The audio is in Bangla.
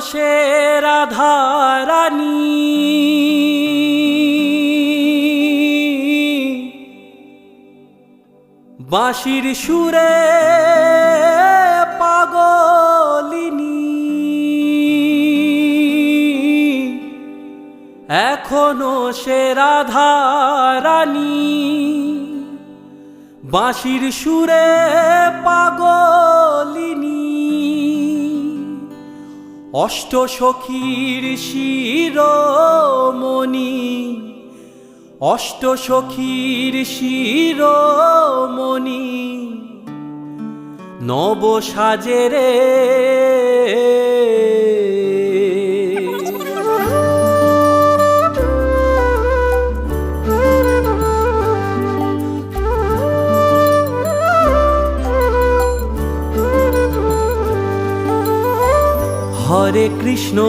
সে রাধারানী বাঁশির সুরে পাগলিনী। এখনও সে রাধারানী। বাঁশির সুরে পাগলিনী অষ্ট সখীর শিরমণি অষ্ট সখীর শিরমণি নব সাজেরে হরে কৃষ্ণ।